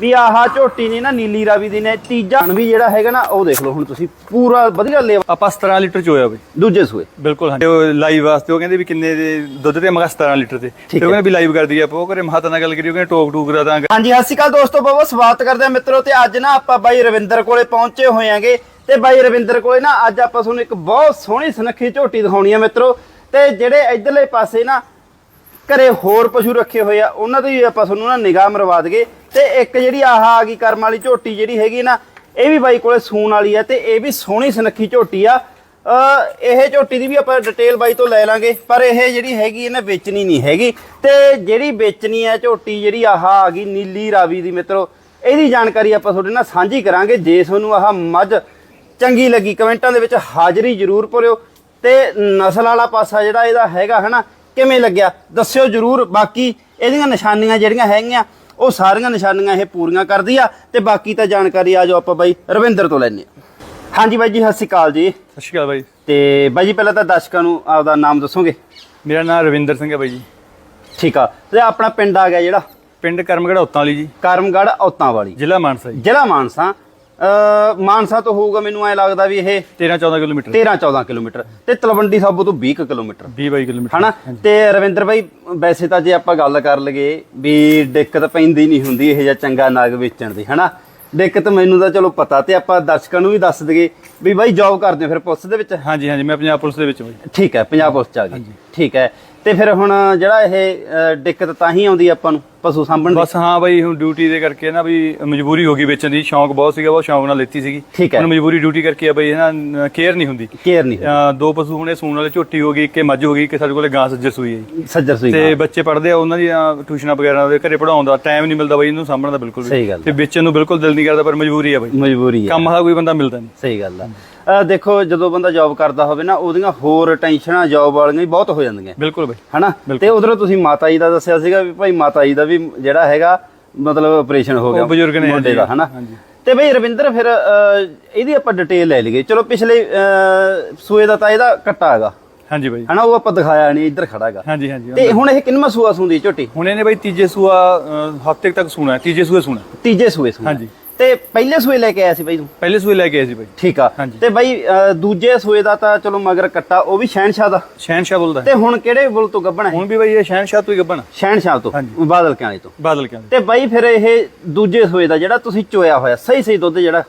ਵੀ ਆਹਾ ਝੋਟੀ ਨੇ ਨਾ ਨੀਲੀ ਰਾਵੀ ਦੀ ਨੇ ਤੀਜਾ ਵੀ ਜਿਹੜਾ ਹੈਗਾ ਨਾ ਉਹ ਦੇਖ ਲਓ ਹੁਣ ਤੁਸੀਂ ਪੂਰਾ ਵਧੀਆ ਲੇਵਾ। ਆਪਾਂ 17 ਲੀਟਰ ਚ ਹੋਇਆ ਬਈ। ਦੂਜੇ ਸੂਏ। ਬਿਲਕੁਲ ਹਾਂਜੀ। ਉਹ ਲਾਈਵ ਵਾਸਤੇ ਉਹ ਕਹਿੰਦੇ ਵੀ ਕਿੰਨੇ ਦੇ ਦੁੱਧ ਤੇ ਮਗਾ 17 ਲੀਟਰ ਤੇ ਤੇ ਉਹ ਕਹਿੰਦੇ ਵੀ ਲਾਈਵ ਕਰ ਦਈਏ ਆਪਾਂ ਉਹ ਕਰੇ ਮਹਾਤਾ ਨਾਲ ਗੱਲ ਕਰੀ ਉਹ ਕਹਿੰਦੇ ਟੋਕ ਟੂਕ ਦਾ ਤਾਂ ਹਾਂਜੀ ਸਤਿ ਸ਼੍ਰੀ ਅਕਾਲ ਦੋਸਤੋ ਬਹੁਤ ਸਵਾਗਤ ਕਰਦੇ ਹਾਂ ਮਿੱਤਰੋ ਤੇ ਅੱਜ ਨਾ ਆਪਾਂ ਬਾਈ ਰਵਿੰਦਰ ਕੋਲੇ ਪਹੁੰਚੇ ਹੋਏ ਆਂਗੇ ਤੇ ਬਾਈ ਰਵਿੰਦਰ ਕੋਲੇ ਨਾ ਅੱਜ ਆਪਾਂ ਤੁਹਾਨੂੰ ਇੱਕ ਬਹੁਤ ਸੋਹਣੀ ਸੁਨੱਖੀ ਝੋਟੀ ਦਿਖਾਉਣੀ ਆ ਮਿੱਤਰੋ। ਤੇ ਜਿਹੜੇ ਇਧਰਲੇ ਪਾਸੇ ਨਾ ਘਰੇ ਹੋਰ ਪਸ਼ੂ ਰੱਖੇ ਹੋਏ ਆ ਉਹਨਾਂ ਦੀ ਵੀ ਆਪਾਂ ਤੁਹਾਨੂੰ ਨਾ ਨਿਗਾਹ ਮਰਵਾ ਦਈਏ। ਤੇ ਇੱਕ ਜਿਹੜੀ ਆਹ ਆ ਗਈ ਕਰਮ ਵਾਲੀ ਝੋਟੀ ਜਿਹੜੀ ਹੈਗੀ ਨਾ, ਇਹ ਵੀ ਬਾਈ ਕੋਲੇ ਸੂਣ ਵਾਲੀ ਆ ਤੇ ਇਹ ਵੀ ਸੋਹਣੀ ਸੁਨੱਖੀ ਝੋਟੀ ਆ। ਇਹ ਝੋਟੀ ਦੀ ਵੀ ਆਪਾਂ ਡਿਟੇਲ ਬਾਈ ਤੋਂ ਲੈ ਲਾਂਗੇ, ਪਰ ਇਹ ਜਿਹੜੀ ਹੈਗੀ ਇਹਨੇ ਵੇਚਣੀ ਨਹੀਂ ਹੈਗੀ। ਤੇ ਜਿਹੜੀ ਵੇਚਣੀ ਹੈ ਝੋਟੀ ਜਿਹੜੀ ਆਹ ਆ ਗਈ ਨੀਲੀ ਰਾਵੀ ਦੀ ਮਿੱਤਰੋ, ਇਹਦੀ ਜਾਣਕਾਰੀ ਆਪਾਂ ਤੁਹਾਡੇ ਨਾਲ ਸਾਂਝੀ ਕਰਾਂਗੇ। ਜੇ ਤੁਹਾਨੂੰ ਆਹ ਮੱਝ ਚੰਗੀ ਲੱਗੀ, ਕਮੈਂਟਾਂ ਦੇ ਵਿੱਚ ਹਾਜ਼ਰੀ ਜ਼ਰੂਰ ਭਰਿਓ। ਤੇ ਨਸਲ ਵਾਲਾ ਪਾਸਾ ਜਿਹੜਾ ਇਹਦਾ ਹੈਗਾ ਹਨਾ, ਕਿਵੇਂ ਲੱਗਿਆ, ਦੱਸਿਓ ਜ਼ਰੂਰ। ਬਾਕੀ ਇਹਦੀਆਂ ਨਿਸ਼ਾਨੀਆਂ ਜਿਹੜੀਆਂ ਹੈਗੀਆਂ ਉਹ ਸਾਰੀਆਂ ਨਿਸ਼ਾਨੀਆਂ ਇਹ ਪੂਰੀਆਂ ਕਰਦੀ ਆ ਤੇ ਬਾਕੀ ਤਾਂ ਜਾਣਕਾਰੀ ਆ ਜਾਓ ਆਪਾਂ ਬਾਈ ਰਵਿੰਦਰ ਤੋਂ ਲੈਣੇ ਹਾਂਜੀ ਬਾਈ ਜੀ ਸਤਿ ਸ਼੍ਰੀ ਅਕਾਲ ਜੀ। ਸਤਿ ਸ਼੍ਰੀ ਅਕਾਲ ਬਾਈ। ਤੇ ਬਾਈ ਜੀ ਪਹਿਲਾਂ ਤਾਂ ਦਰਸ਼ਕਾਂ ਨੂੰ ਆਪਦਾ ਨਾਮ ਦੱਸੋਗੇ? ਮੇਰਾ ਨਾਮ ਰਵਿੰਦਰ ਸਿੰਘ ਹੈ ਬਾਈ ਜੀ। ਠੀਕ ਆ। ਤੇ ਆਪਣਾ ਪਿੰਡ ਆ ਗਿਆ ਜਿਹੜਾ? ਪਿੰਡ ਕਰਮਗੜਾ ਉਤਾਂ ਵਾਲੀ ਜੀ। ਕਰਮਗੜ੍ਹ ਔਤਾਂ ਵਾਲੀ। ਜ਼ਿਲ੍ਹਾ ਮਾਨਸਾ ਜੀ। ਜ਼ਿਲ੍ਹਾ ਮਾਨਸਾ। ਮਾਨਸਾ ਤੋਂ ਹੋਊਗਾ ਮੈਨੂੰ ਐ ਲੱਗਦਾ ਵੀ ਇਹ 13 14 ਕਿਲੋਮੀਟਰ। 13 14 ਕਿਲੋਮੀਟਰ ਤੇ ਤਲਵੰਡੀ ਸਾਬੋ ਤੋਂ 20 ਕੁ ਕਿਲੋਮੀਟਰ। 20 22 ਕਿਲੋਮੀਟਰ। ਹਨਾ? ਤੇ ਰਵਿੰਦਰ ਭਾਈ ਵੈਸੇ ਤਾਂ ਜੇ ਆਪਾਂ ਗੱਲ ਕਰ ਲਈਏ ਵੀ ਦਿੱਕਤ ਪੈਂਦੀ ਨਹੀਂ ਹੁੰਦੀ ਇਹ ਜਿਹਾ ਚੰਗਾ ਨਾਗ ਵੇਚਣ ਦੀ ਹਨਾ? ਦਿੱਕਤ ਮੈਨੂੰ ਤਾਂ ਚਲੋ ਪਤਾ ਤੇ ਆਪਾਂ ਦਰਸ਼ਕਾਂ ਨੂੰ ਵੀ ਦੱਸ ਦਈਏ ਵੀ ਬਾਈ ਜੌਬ ਕਰਦੇ ਫਿਰ ਪੁਲਿਸ ਦੇ ਵਿੱਚ? ਹਾਂਜੀ ਹਾਂਜੀ ਮੈਂ ਪੰਜਾਬ ਪੁਲਿਸ ਦੇ ਵਿੱਚ ਬਾਈ ਠੀਕ ਹੈ ਪੰਜਾਬ ਪੁਲਿਸ ਚ ਆ ਗਈ। ਠੀਕ ਹੈ ਤੇ ਫਿਰ ਹੁਣ ਜਿਹੜਾ ਇਹ ਦਿੱਕਤ ਤਾਂ ਹੀ ਆਉਂਦੀ ਆਪਾਂ ਨੂੰ? ਪਸ਼ੂ ਸਾਂਭਣ ਦੀ। ਬਸ ਹਾਂ ਬਾਈ ਹੁਣ ਡਿਊਟੀ ਦੇ ਕਰਕੇ ਨਾ ਵੀ ਮਜਬੂਰੀ ਹੋ ਗਈ ਵੇਚਣ ਦੀ। ਸ਼ੌਂਕ ਬਹੁਤ ਸੀਗਾ ਬਹੁਤ ਸ਼ੌਂਕ ਨਾਲ ਲੈਤੀ ਸੀਗੀ। ਠੀਕ ਹੈ। ਹੁਣ ਮਜਬੂਰੀ ਡਿਊਟੀ ਕਰਕੇ ਆ ਬਾਈ ਨਾ ਕੇਅਰ ਨਹੀਂ ਹੁੰਦੀ। ਕੇਅਰ ਨਹੀਂ ਅਹ ਦੋ ਪਸ਼ੂ ਹੁਣੇ ਸੂਣ ਵਾਲੇ ਝੋਟੀ ਹੋ ਗਈ ਇੱਕ ਮੱਝ ਹੋ ਗਈ ਕਿ ਸਾਡੇ ਕੋਲੇ ਗਾਂ ਸੱਜਰ ਸੂਈ ਹੈ ਜੀ। ਸੱਜਰ ਸੂਈ ਤੇ ਬੱਚੇ ਪੜ੍ਹਦੇ ਆ ਉਹਨਾਂ ਦੀਆਂ ਟਿਊਸ਼ਨਾਂ ਵਗੈਰਾ ਦੇ ਘਰੇ ਪੜਾਉਣ ਦਾ ਟਾਈਮ ਨਹੀਂ ਮਿਲਦਾ ਬਾਈ ਇਹਨੂੰ ਸਾਂਭਣ ਦਾ ਬਿਲਕੁਲ ਵੀ। ਸਹੀ ਗੱਲ ਤੇ ਵੇਚਣ ਨੂੰ ਬਿਲਕੁਲ ਦਿਲ ਨਹੀਂ ਕਰਦਾ ਪਰ ਮਜਬੂਰੀ ਆ ਬਾਈ। ਮਜਬੂਰੀ ਹੈ ਕੰਮ ਆ ਕੋਈ ਬੰਦਾ ਮਿਲਦਾ ਨਹੀਂ। ਸਹੀ ਗੱਲ ਆ। ਅ, ਦੇਖੋ ਜਦੋਂ ਬੰਦਾ ਜੌਬ ਕਰਦਾ ਹੋਵੇ ਨਾ ਉਹਦੀਆਂ ਹੋਰ ਟੈਨਸ਼ਨਾਂ ਜੌਬ ਵਾਲੀਆਂ ਵੀ ਬਹੁਤ ਹੋ ਜਾਂਦੀਆਂ। ਬਿਲਕੁਲ ਬਾਈ। ਹਨਾ? ਤੇ ਉਧਰੋਂ ਤੁਸੀਂ ਮਾਤਾ ਜੀ ਦਾ ਦੱਸਿਆ ਸੀਗਾ ਵੀ ਭਾਈ ਮਾਤਾ ਜੀ ਦਾ ਵੀ ਜਿਹੜਾ ਹੈਗਾ ਮਤਲਬ ਆਪਰੇਸ਼ਨ ਹੋ ਗਿਆ ਉਹ ਬਜ਼ੁਰਗ ਨੇ, ਮੁੰਡੇ ਦਾ ਹਨਾ। ਤੇ ਬਈ ਰਵਿੰਦਰ ਫਿਰ ਇਹਦੀ ਆਪਾਂ ਡਿਟੇਲ ਲੈ ਲਈਏ। ਚਲੋ ਪਿਛਲੇ ਸੂਏ ਦਾ ਤਾਂ ਇਹਦਾ ਕੱਟਾ ਹੈਗਾ। ਹਾਂਜੀ ਬਾਈ। ਹਨਾ ਉਹ ਆਪਾਂ ਦਿਖਾਇਆ ਨਹੀਂ ਇੱਧਰ ਖੜਾ ਹੈਗਾ। ਹਾਂਜੀ ਹਾਂਜੀ ਤੇ ਹੁਣ ਇਹ ਕਿੰਨਵਾਂ ਸੂਆ ਸੁੰਦੀ ਝੋਟੀ? ਹੁਣ ਇਹਨੇ ਬਾਈ ਤੀਜੇ ਸੂਆ ਹਫ਼ਤੇ ਤੱਕ ਸੂਣਾ ਤੀਜੇ ਸੂਏ ਸੂਣਾ ਤੀਜੇ ਸੂਏ ਸੂਆ ਹਾਂਜੀ। ਤੇ ਪਹਿਲੇ ਸੂਏ ਲੈ ਕੇ ਆਇਆ ਸੀ ਬਈ ਤੂੰ? ਪਹਿਲੇ ਸੂਏ ਲੈ ਕੇ ਆਏ ਸੀ ਬਾਈ। ਠੀਕ ਆ। ਹਾਂਜੀ। ਤੇ ਬਈ ਅ, ਦੂਜੇ ਸੂਏ ਦਾ ਤਾਂ ਚਲੋ ਮਗਰ ਕੱਟਾ ਉਹ ਵੀ ਸ਼ਹਿਨਸ਼ਾਹ ਦਾ। ਸ਼ਹਿਨਸ਼ਾਹ ਬੋਲਦਾ। ਤੇ ਹੁਣ ਕਿਹੜੇ ਬੁੱਲ ਤੋਂ ਗੱਭਣਾ ਹੈ? ਹੁਣ ਵੀ ਬਾਈ ਇਹ ਸ਼ਹਿਨਸ਼ਾਹ ਤੋਂ ਹੀ ਗੱਬਣ ਸ਼ਹਿਨਸ਼ਾਹ ਤੋਂ ਹਾਂਜੀ। ਬਾਦਲ ਕਿਆਲੇ ਤੋਂ। ਬਾਦਲ ਕਹਿੰਦੇ ਤੇ ਬਾਈ ਫਿਰ ਇਹ ਦੂਜੇ ਸੂਏ ਦਾ ਜਿਹੜਾ ਤੁਸੀਂ ਚੋਇਆ ਹੋਇਆ ਸਹੀ ਸਹੀ ਦੁੱਧ ਜਿਹੜਾ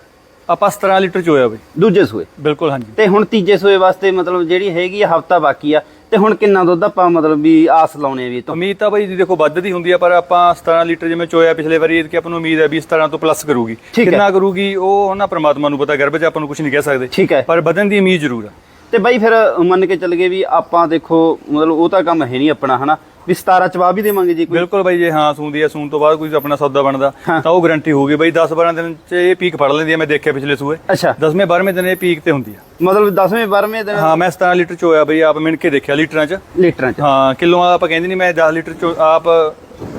ਆਪਾਂ 17 ਲੀਟਰ ਚ ਹੋਇਆ ਬਾਈ। ਦੂਜੇ ਸੂਏ। ਬਿਲਕੁਲ ਹਾਂਜੀ। ਤੇ ਹੁਣ ਤੀਜੇ ਸੂਏ ਵਾਸਤੇ ਮਤਲਬ ਜਿਹੜੀ ਹੈਗੀ ਆ ਹਫਤਾ ਬਾਕੀ ਆ ਤੇ ਹੁਣ ਕਿੰਨਾ ਦੁੱਧ ਆਪਾਂ ਮਤਲਬ ਵੀ ਆਸ ਲਾਉਣੇ ਆ ਵੀ ਤੋਂ? ਉਮੀਦ ਤਾਂ ਬਾਈ ਜੀ ਦੇਖੋ ਵੱਧਦੀ ਹੁੰਦੀ ਆ ਪਰ ਆਪਾਂ 17 ਲੀਟਰ ਜਿਵੇਂ ਚੋਇਆ ਪਿਛਲੇ ਵਾਰੀ ਇਹ ਕਿ ਆਪਾਂ ਨੂੰ ਉਮੀਦ ਹੈ ਵੀ 17 ਤੋਂ ਪਲੱਸ ਕਰੂਗੀ। ਕਿੰਨਾ ਕਰੂਗੀ ਉਹ ਉਹਨਾਂ ਪ੍ਰਮਾਤਮਾ ਨੂੰ ਪਤਾ ਗਰਭ 'ਚ ਆਪਾਂ ਨੂੰ ਕੁਝ ਨਹੀਂ ਕਹਿ ਸਕਦੇ। ਠੀਕ ਹੈ। ਪਰ ਵਧਣ ਦੀ ਉਮੀਦ ਜ਼ਰੂਰ ਆ। ਤੇ ਬਾਈ ਫਿਰ ਮੰਨ ਕੇ ਚੱਲ ਗਏ ਵੀ ਆਪਾਂ ਦੇਖੋ ਮਤਲਬ ਉਹ ਤਾਂ ਕੰਮ ਹੈ ਨਹੀਂ ਆਪਣਾ ਹਨਾ? ਵੀ 17 ਚਵਾ ਵੀ ਦੇਵਾਂਗੇ ਜੀ ਕੋਈ। ਬਿਲਕੁਲ ਬਾਈ ਜੇ ਹਾਂ ਸੂੰਦੀ ਆ ਸੂਣ ਤੋਂ ਬਾਅਦ ਕੋਈ ਆਪਣਾ ਸੌਦਾ ਬਣਦਾ। ਤਾਂ ਉਹ ਗਾਰੰਟੀ ਹੋਊਗੀ। ਬਾਈ 10 12 ਦਿਨ 'ਚ ਇਹ ਪੀਕ ਫੜ ਲੈਂਦੀ ਆ ਮੈਂ ਦੇਖਿਆ ਪਿਛਲੇ ਸੂਏ। ਅੱਛਾ। 10ਵੇਂ 12ਵੇਂ ਦਿਨ ਇਹ ਪੀਕ ਤੇ ਹੁੰਦੀ ਆ ਮਤਲਬ 10ਵੇਂ 12ਵੇਂ ਦਿਨ ਹਾਂ ਮੈਂ 17 ਲੀਟਰ ਚੋਇਆ ਬਈ ਆਪ ਮਿਣ ਕੇ ਦੇਖਿਆ ਲੀਟਰਾਂ 'ਚ। ਲੀਟਰਾਂ ਚ। ਹਾਂ ਕਿਲੋ ਆਪਾਂ ਕਹਿੰਦੇ ਨਹੀਂ ਮੈਂ 10 ਲੀਟਰ ਚੋ ਆਪ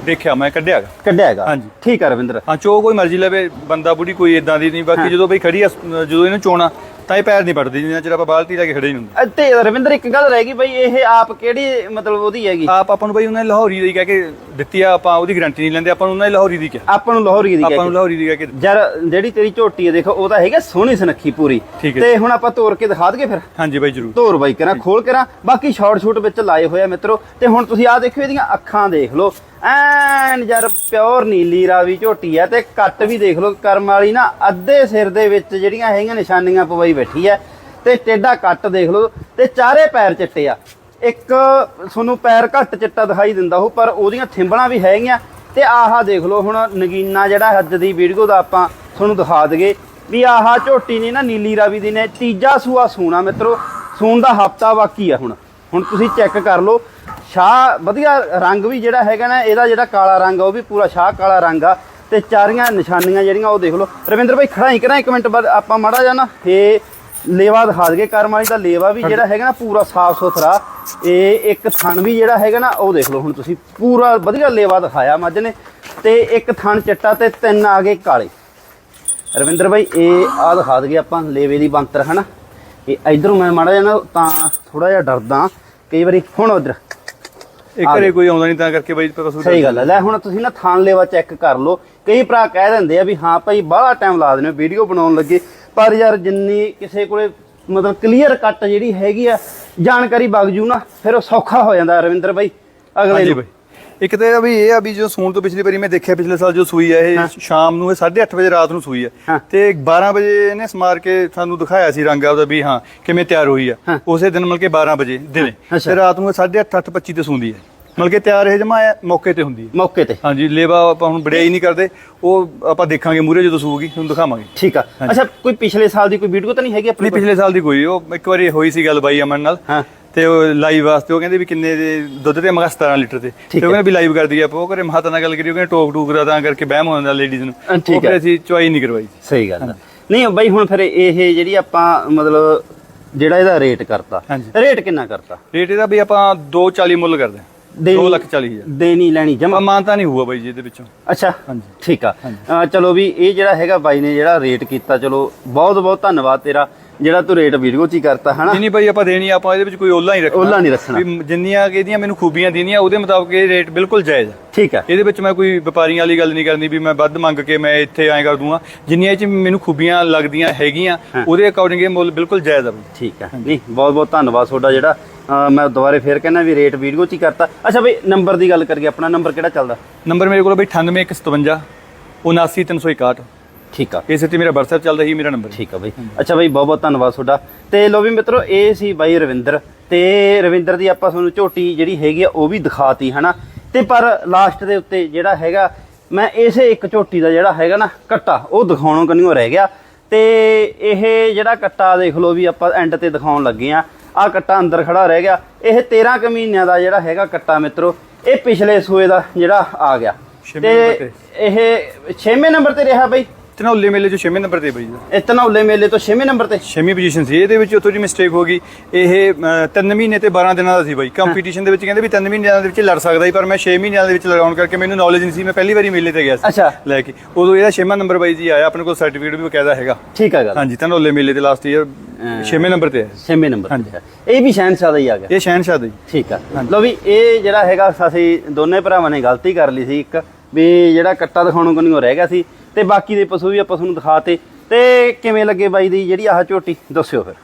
ਦੇਖਿਆ ਮੈਂ ਕੱਢਿਆ ਗਾ। ਕੱਢਿਆ ਹੈਗਾ। ਹਾਂਜੀ। ਠੀਕ ਆ ਰਵਿੰਦਰ। ਹਾਂ ਚੋ ਕੋਈ ਮਰਜ਼ੀ ਲਵੇ ਬੰਦਾ ਬੁੜੀ ਕੋਈ ਇਦਾਂ ਦੀ ਨਹੀਂ ਬਾਕੀ ਜਦੋਂ ਬਈ ਖੜੀ ਆ ਜਦੋਂ ਇਹਨੂੰ ਚੋਣਾ ਤਾਂ ਇਹ ਪੈਰ ਨਹੀਂ ਪੜਦੀ ਜਿੰਨਾ ਚਿਰ ਆਪਾਂ ਬਾਲਟੀ ਲੈ ਕੇ ਖੜੇ ਨਹੀਂ ਹੁੰਦੇ। ਅ, ਤੇ ਰਵਿੰਦਰ ਇੱਕ ਗੱਲ ਰਹਿ ਗਈ ਬਈ ਇਹ ਆਪ ਕਿਹੜੀ ਮਤਲਬ ਉਹਦੀ ਹੈਗੀ? ਆਪ ਆਪਾਂ ਨੂੰ ਬਈ ਉਹਨਾਂ ਨੇ ਲਾਹੌਰੀ ਦੀ ਕਹਿ ਕੇ ਦਿੱਤੀ ਆ ਆਪਾਂ ਉਹਦੀ ਗਾਰੰਟੀ ਨਹੀਂ ਲੈਂਦੇ ਆਪਾਂ ਨੂੰ ਉਹਨਾਂ ਨੇ ਲਾਹੌਰੀ ਦੀ ਕਿਹਾ। ਆਪਾਂ ਨੂੰ ਲਾਹੌਰੀ ਦੀ ਆਪਾਂ ਕਹਿ ਨੂੰ ਲਾਹੌਰੀ ਦੀ ਕਹਿ ਕੇ ਯਾਰ ਜਿਹੜੀ ਤੇਰੀ ਝੋਟੀ ਹੈ ਦੇਖੋ ਉਹ ਤਾਂ ਹੈਗਾ ਸੋਹਣੀ ਸੁਨੱਖੀ ਪੂਰੀ। ਠੀਕ ਹੈ। ਤੇ ਹੁਣ ਆਪਾਂ ਤੋੜ ਕੇ ਦਿਖਾ ਦਈਏ ਫਿਰ? ਹਾਂਜੀ ਬਾਈ ਜਰੂਰ। ਤੋਰ ਬਾਈ ਕਰਾਂ ਖੋਲ ਕਰਾਂ। ਬਾਕੀ ਸ਼ਾਰਟ ਸ਼ੂਟ ਵਿੱਚ ਲਾਏ ਹੋਏ ਆ ਮਿੱਤਰੋ। ਤੇ ਹੁਣ ਤੁਸੀਂ ਆਹ ਦੇਖਿਓ ਇਹਦੀਆਂ ਅੱਖਾਂ ਦੇਖ ਲਓ। ਐਨ ਯਾਰ ਪਿਓਰ ਨੀਲੀ ਰਾਵੀ ਝੋਟੀ ਆ ਤੇ ਕੱਟ ਵੀ ਦੇਖ ਲਓ ਕਰਮ ਵਾਲੀ ਨਾ ਅੱਧੇ ਸਿਰ ਦੇ ਵਿੱਚ ਜਿਹੜੀਆਂ ਹੈਗੀਆਂ ਨਿਸ਼ਾਨੀਆਂ ਪਵਾਈ ਬੈਠੀ ਆ ਤੇ ਟੇਡਾ ਕੱਟ ਦੇਖ ਲਓ ਤੇ ਚਾਰੇ ਪੈਰ ਚਿੱਟੇ ਆ। ਇੱਕ ਤੁਹਾਨੂੰ ਪੈਰ ਘੱਟ ਚਿੱਟਾ ਦਿਖਾਈ ਦਿੰਦਾ ਉਹ, ਪਰ ਉਹਦੀਆਂ ਥਿੰਬਲਾਂ ਵੀ ਹੈਗੀਆਂ। ਤੇ ਆਹਾ ਦੇਖ ਲਓ ਹੁਣ ਨਗੀਨਾ ਜਿਹੜਾ ਅੱਜ ਦੀ ਵੀਡੀਓ ਦਾ ਆਪਾਂ ਤੁਹਾਨੂੰ ਦਿਖਾ ਦਈਏ ਵੀ ਆਹਾ ਝੋਟੀ ਨੇ ਨਾ ਨੀਲੀ ਰਾਵੀ ਦੀ ਨੇ ਤੀਜਾ ਸੂਆ ਸੂਣਾ ਮਿੱਤਰੋ, ਸੂਣ ਦਾ ਹਫਤਾ ਬਾਕੀ ਆ ਹੁਣ। ਹੁਣ ਤੁਸੀਂ ਚੈੱਕ ਕਰ ਲਓ ਸ਼ਾਹ, ਵਧੀਆ ਰੰਗ ਵੀ ਜਿਹੜਾ ਹੈਗਾ ਨਾ, ਇਹਦਾ ਜਿਹੜਾ ਕਾਲਾ ਰੰਗ ਆ, ਉਹ ਵੀ ਪੂਰਾ ਸ਼ਾਹ ਕਾਲਾ ਰੰਗ ਆ। ਤੇ ਚਾਰੀਆਂ ਨਿਸ਼ਾਨੀਆਂ ਜਿਹੜੀਆਂ, ਉਹ ਦੇਖ ਲਓ। ਰਵਿੰਦਰ ਭਾਈ ਖੜਾ ਹੀ ਕਰਾਂ ਇੱਕ ਮਿੰਟ ਬਾਅਦ, ਆਪਾਂ ਮਾੜਾ ਜਾਣਾ ਨਾ ਲੇਵਾ ਦਿਖਾ ਦਗੇ ਕਰਮ ਵਾਲੀ ਦਾ ਲੇਵਾ ਵੀ ਜਿਹੜਾ ਹੈਗਾ ਨਾ, ਪੂਰਾ ਸਾਫ਼ ਸੁਥਰਾ। ਇਹ ਇੱਕ ਥਣ ਵੀ ਜਿਹੜਾ ਹੈਗਾ ਨਾ, ਉਹ ਦੇਖ ਲਓ ਹੁਣ ਤੁਸੀਂ, ਪੂਰਾ ਵਧੀਆ ਲੇਵਾ ਦਿਖਾਇਆ ਮੱਝ ਨੇ। ਤੇ ਇੱਕ ਥਣ ਚਿੱਟਾ ਤੇ ਤਿੰਨ ਆ ਗਏ ਕਾਲੇ। ਰਵਿੰਦਰ ਭਾਈ ਇਹ ਆ ਦਿਖਾ ਦਈਏ ਆਪਾਂ, ਲੇਵੇ ਦੀ ਬੰਤਰ ਹਨਾ? ਇਹ ਇਧਰੋਂ ਮੈਂ ਮਾੜਾ ਜਾਣਾ ਤਾਂ ਥੋੜਾ ਜਿਹਾ ਡਰਦਾ, ਕਈ ਵਾਰੀ, ਹੁਣ ਉਧਰ। ਇਹ ਘਰੇ ਕੋਈ ਆਉਂਦਾ ਨਹੀਂ ਤਾਂ ਕਰਕੇ ਬਾਈ ਪਸ਼ੂ ਸਹੀ ਗੱਲ ਹੈ ਲੈ ਹੁਣ ਤੁਸੀਂ ਨਾ ਥਾਣ ਲੇਵਾ ਚੈੱਕ ਕਰ ਲਓ। ਕਈ ਭਰਾ ਕਹਿ ਦਿੰਦੇ ਆ ਵੀ ਹਾਂ ਭਾਈ ਬਾਹਲਾ ਟਾਈਮ ਲਾ ਦਿੰਦੇ ਵੀਡੀਓ ਬਣਾਉਣ ਲੱਗੇ। ਪਰ ਯਾਰ ਜਿੰਨੀ ਕਿਸੇ ਕੋਲੇ ਮਤਲਬ ਕਲੀਅਰ ਕੱਟ ਜਿਹੜੀ ਹੈਗੀ ਆ ਜਾਣਕਾਰੀ ਵਗ ਜੂ ਨਾ ਫਿਰ ਉਹ ਸੌਖਾ ਹੋ ਜਾਂਦਾ ਰਵਿੰਦਰ ਬਾਈ। ਅਗਲੇ ਹਾਂਜੀ ਨੂੰ। ਇੱਕ ਤਾਂ ਵੀ ਇਹ ਆ ਵੀ ਜੋ ਸੂਣ ਤੋਂ ਪਿਛਲੀ ਵਾਰੀ ਮੈਂ ਦੇਖਿਆ ਪਿਛਲੇ ਸਾਲ ਜੋ ਸੂਈ ਹੈ ਇਹ ਸ਼ਾਮ ਨੂੰ ਇਹ 8:30 ਵਜੇ ਰਾਤ ਨੂੰ ਸੂਈ ਹਾਂ। ਤੇ 12 ਵਜੇ ਇਹਨੇ ਸਮਾਰ ਕੇ ਸਾਨੂੰ ਦਿਖਾਇਆ ਸੀ ਰੰਗ ਆਪਦਾ ਵੀ ਹਾਂ ਕਿਵੇਂ ਤਿਆਰ ਹੋਈ ਆ। ਉਸੇ ਦਿਨ ਮਿਲ ਕੇ 12 ਵਜੇ ਦਿਨੇ। ਤੇ ਰਾਤ ਨੂੰ ਇਹ 8:30 8:25 ਤੇ ਸੂੰਦੀ ਹੈ ਮਿਲ ਕੇ ਤਿਆਰ ਇਹ ਜਮਾ ਮੌਕੇ ਤੇ ਹੁੰਦੀ ਹੈ ਮੌਕੇ ਤੇ। ਹਾਂਜੀ ਲੇਵਾ ਆਪਾਂ ਹੁਣ ਬੜਿਆਈ ਨਹੀਂ ਕਰਦੇ। ਉਹ ਆਪਾਂ ਦੇਖਾਂਗੇ ਮੂਰੇ ਜਦੋਂ ਸੂਗੀ ਤੁਹਾਨੂੰ ਦਿਖਾਵਾਂਗੇ। ਠੀਕ ਆ। ਅੱਛਾ ਕੋਈ ਪਿਛਲੇ ਸਾਲ ਦੀ ਕੋਈ ਵੀਡੀਓ ਤਾਂ ਨਹੀਂ ਹੈਗੀ ਆਪਣੀ ਪਿਛਲੇ ਸਾਲ ਦੀ ਕੋਈ। ਉਹ ਇੱਕ ਵਾਰੀ ਹੋਈ ਸੀ ਗੱਲ ਬਾਈ ਅਮਨ ਨਾਲ। ਹਾਂ। ਤੇ ਉਹ ਲਾਈਵ ਵਾਸਤੇ ਉਹ ਕਹਿੰਦੇ ਵੀ ਕਿੰਨੇ ਦੇ ਦੁੱਧ ਤੇ ਮਗਾ 17 ਲੀਟਰ ਤੇ। ਤੇ ਉਹ। ਕਹਿੰਦੇ ਵੀ ਲਾਈਵ ਕਰ ਦਈਏ ਆਪਾਂ ਉਹ ਕਰੇ ਮਾਤਾ ਨਾਲ ਗੱਲ ਕਰੀ ਉਹ ਕਹਿੰਦੇ ਟੋਕ ਟੂਕ ਦਾ ਤਾਂ ਕਰਕੇ ਵਹਿਮ ਹੋ ਜਾਂਦਾ ਲੇਡੀਜ਼ ਨੂੰ। ਉਹ ਫਿਰ ਹੈ। ਅਸੀਂ ਚੁਆਈ ਨਹੀਂ ਕਰਵਾਈ। ਸਹੀ ਗੱਲ ਨਹੀਂ ਬਾਈ ਹੁਣ ਫਿਰ ਇਹ ਜਿਹੜੀ ਆਪਾਂ ਮਤਲਬ ਜਿਹੜਾ ਇਹਦਾ ਰੇਟ ਕਰਤਾ। ਰੇਟ ਕਿੰਨਾ ਕਰਤਾ? ਰੇਟ ਇਹਦਾ ਵੀ ਆਪਾਂ 240 ਮੁੱਲ ਕਰਦੇ ਹਾਂ। ਦੇਣੀ- 2 ਲੱਖ 40 ਹਜ਼ਾਰ। ਦੇਣੀ ਲੈਣੀ ਜਮਾ? ਮਾਨਤਾ ਨਹੀਂ ਹੋਊਗਾ ਬਾਈ ਜੀ ਇਹਦੇ ਵਿੱਚੋਂ। ਅੱਛਾ ਹਾਂਜੀ। ਠੀਕ ਆ। ਚਲੋ ਵੀ ਇਹ ਜਿਹੜਾ ਹੈਗਾ ਬਾਈ ਨੇ ਜਿਹੜਾ ਰੇਟ ਕੀਤਾ ਚਲੋ ਬਹੁਤ ਬਹੁਤ ਧੰਨਵਾਦ ਤੇਰਾ। ਜਿਹੜਾ ਤੂੰ ਰੇਟ ਵੀਡੀਓ ਚ ਹੀ ਕਰਤਾ ਹਨਾ? ਨਹੀਂ ਨਹੀਂ ਬਾਈ ਆਪਾਂ ਦੇਣੀ ਆਪਾਂ ਇਹਦੇ ਵਿੱਚ ਕੋਈ ਓਲਾ ਨਹੀਂ ਰੱਖਣਾ। ਓਲਾ ਨਹੀਂ ਰੱਖਣਾ। ਵੀ ਜਿੰਨੀਆਂ ਕਿ ਇਹਦੀਆਂ ਮੈਨੂੰ ਖੂਬੀਆਂ ਦੇਣੀਆਂ ਉਹਦੇ ਮੁਤਾਬਕ ਇਹ ਰੇਟ ਬਿਲਕੁਲ ਜਾਇਜ਼ ਹੈ ਠੀਕ ਆ। ਇਹਦੇ ਵਿੱਚ ਮੈਂ ਕੋਈ ਵਪਾਰੀਆਂ ਵਾਲੀ ਗੱਲ ਨਹੀਂ ਕਰਨੀ ਵੀ ਮੈਂ ਵੱਧ ਮੰਗ ਕੇ ਮੈਂ ਇੱਥੇ ਐਂ ਕਰ ਦੂੰਗਾ। ਜਿੰਨੀਆਂ ਇਹ ਚ ਮੈਨੂੰ ਖੂਬੀਆਂ ਲੱਗਦੀਆਂ ਹੈਗੀਆਂ ਉਹਦੇ ਅਕੋਰਡਿੰਗ ਇਹ ਮੁੱਲ ਬਿਲਕੁਲ ਜਾਇਜ਼ ਬਾਈ ਠੀਕ ਆ। ਨਹੀਂ ਬਹੁਤ ਬਹੁਤ ਧੰਨਵਾਦ ਤੁਹਾਡਾ ਜਿਹੜਾ ਮੈਂ ਦੁਬਾਰੇ ਫੇਰ ਕਹਿੰਦਾ ਵੀ ਰੇਟ ਵੀਡੀਓ ਚ ਹੀ ਕਰਤਾ। ਅੱਛਾ ਬਈ ਨੰਬਰ ਦੀ ਗੱਲ ਕਰੀਏ ਆਪਣਾ ਨੰਬਰ ਕਿਹੜਾ ਚੱਲਦਾ? ਨੰਬਰ ਮੇਰੇ ਕੋਲ ਬਈ 98157 79361 ਠੀਕ ਆ। ਇਸੇ ਤੇ ਮੇਰਾ WhatsApp ਚੱਲਦਾ ਹੀ ਮੇਰਾ ਨੰਬਰ ਠੀਕ ਆ ਬਈ। ਅੱਛਾ ਬਈ ਬਹੁਤ ਬਹੁਤ ਧੰਨਵਾਦ ਤੁਹਾਡਾ। ਤੇ ਲੋ ਵੀ ਮਿੱਤਰੋ ਇਹ ਸੀ ਬਾਈ ਰਵਿੰਦਰ। ਤੇ ਰਵਿੰਦਰ ਦੀ ਆਪਾਂ ਤੁਹਾਨੂੰ ਝੋਟੀ ਜਿਹੜੀ ਹੈਗੀ ਆ ਉਹ ਵੀ ਦਿਖਾਤੀ ਹਨਾ? ਤੇ ਪਰ ਲਾਸਟ ਦੇ ਉੱਤੇ ਜਿਹੜਾ ਹੈਗਾ ਮੈਂ ਇਸੇ ਇੱਕ ਝੋਟੀ ਦਾ ਜਿਹੜਾ ਹੈਗਾ ਨਾ ਕੱਟਾ ਉਹ ਦਿਖਾਉਣੋਂ ਕੰਨਿਓ ਰਹਿ ਗਿਆ। ਤੇ ਇਹ ਜਿਹੜਾ ਕੱਟਾ ਦੇਖ ਲਓ ਵੀ ਆਪਾਂ ਐਂਡ ਤੇ ਦਿਖਾਉਣ ਲੱਗੇ ਆ। ਆ ਕੱਟਾ ਅੰਦਰ ਖੜਾ ਰਹਿ ਗਿਆ। ਇਹ 13 ਕੁ ਮਹੀਨਿਆਂ ਦਾ ਜਿਹੜਾ ਹੈਗਾ ਕੱਟਾ ਮਿੱਤਰੋ ਇਹ ਪਿਛਲੇ ਸੂਏ ਦਾ ਜਿਹੜਾ ਆ ਗਿਆ। ਤੇ ਇਹ 6ਵੇਂ ਨੰਬਰ ਤੇ ਰਿਹਾ ਬਈ। ਤਨੌਲੇ ਮੇਲੇ ਚ 6ਵੇਂ ਨੰਬਰ ਤੇ ਬਈ ਜੀ। ਇਹ ਧਨੌਲੇ ਮੇਲੇ ਤੋਂ 6ਵੇਂ ਨੰਬਰ ਤੇ? ਛੇਵੀਂ ਪੋਜੀਸ਼ਨ ਸੀ। ਇਹਦੇ ਵਿੱਚ ਥੋੜੀ ਮਿਸਟੇਕ ਹੋ ਗਈ। ਇਹ 3 ਮਹੀਨੇ ਤੇ 12 ਦਿਨਾਂ ਦਾ ਸੀ ਬਾਈ। ਕੰਪੀਟੀਸ਼ਨ ਦੇ ਵਿੱਚ ਕਹਿੰਦੇ ਵੀ 3 ਮਹੀਨਿਆਂ ਦੇ ਵਿੱਚ ਲੜ ਸਕਦਾ ਸੀ ਪਰ ਮੈਂ 6 ਮਹੀਨਿਆਂ ਦੇ ਵਿੱਚ ਲਗਾਉਣ ਕਰਕੇ ਮੈਨੂੰ ਨੌਲੇਜ ਨਹੀਂ ਸੀ। ਮੈਂ ਪਹਿਲੀ ਵਾਰੀ ਮੇਲੇ ਤੇ ਗਿਆ ਸੀ ਅੱਛਾ। ਲੈ ਕੇ। ਉਦੋਂ ਇਹਦਾ ਛੇਵਾਂ ਨੰਬਰ ਬਾਈ ਜੀ ਆਇਆ। ਆਪਣੇ ਕੋਲ ਸਰਟੀਫਿਕੇਟ ਵੀ ਬਕਾਇਦਾ ਹੈਗਾ। ਠੀਕ ਆ ਗੱਲ। ਹਾਂਜੀ ਤਨੌਲੇ ਮੇਲੇ ਤੇ ਲਾਸਟ ਈਅਰ ਛੇਵੇਂ ਨੰਬਰ ਤੇ ਹੈ ਛੇਵੇਂ ਨੰਬਰ ਤੇ ਹੈ। ਇਹ ਵੀ ਸ਼ਹਿਨਸ਼ਾਹ ਦਾ ਹੀ ਆ ਗਿਆ। ਇਹ ਸ਼ਹਿਨਸ਼ਾਹ ਦਾ ਜੀ ਠੀਕ ਆ। ਲੋ ਵੀ ਇਹ ਜਿਹੜਾ ਹੈਗਾ ਅਸੀਂ ਦੋਨੇ ਭਰਾਵਾਂ ਨੇ ਗਲਤੀ ਕਰ ਲਈ ਸੀ ਇੱਕ ਵੀ ਜਿਹੜਾ ਕੱਟਾ ਦਿਖਾਉਣੋਂ ਕੰਨਿਓ ਰਹਿ ਗਿਆ ਸੀ। ਤੇ ਬਾਕੀ ਦੇ ਪਸ਼ੂ ਵੀ ਆਪਾਂ ਤੁਹਾਨੂੰ ਦਿਖਾਤੇ। ਤੇ ਕਿਵੇਂ ਲੱਗੇ ਬਾਈ ਦੀ ਜਿਹੜੀ ਆਹ ਝੋਟੀ? ਦੱਸਿਓ ਫਿਰ।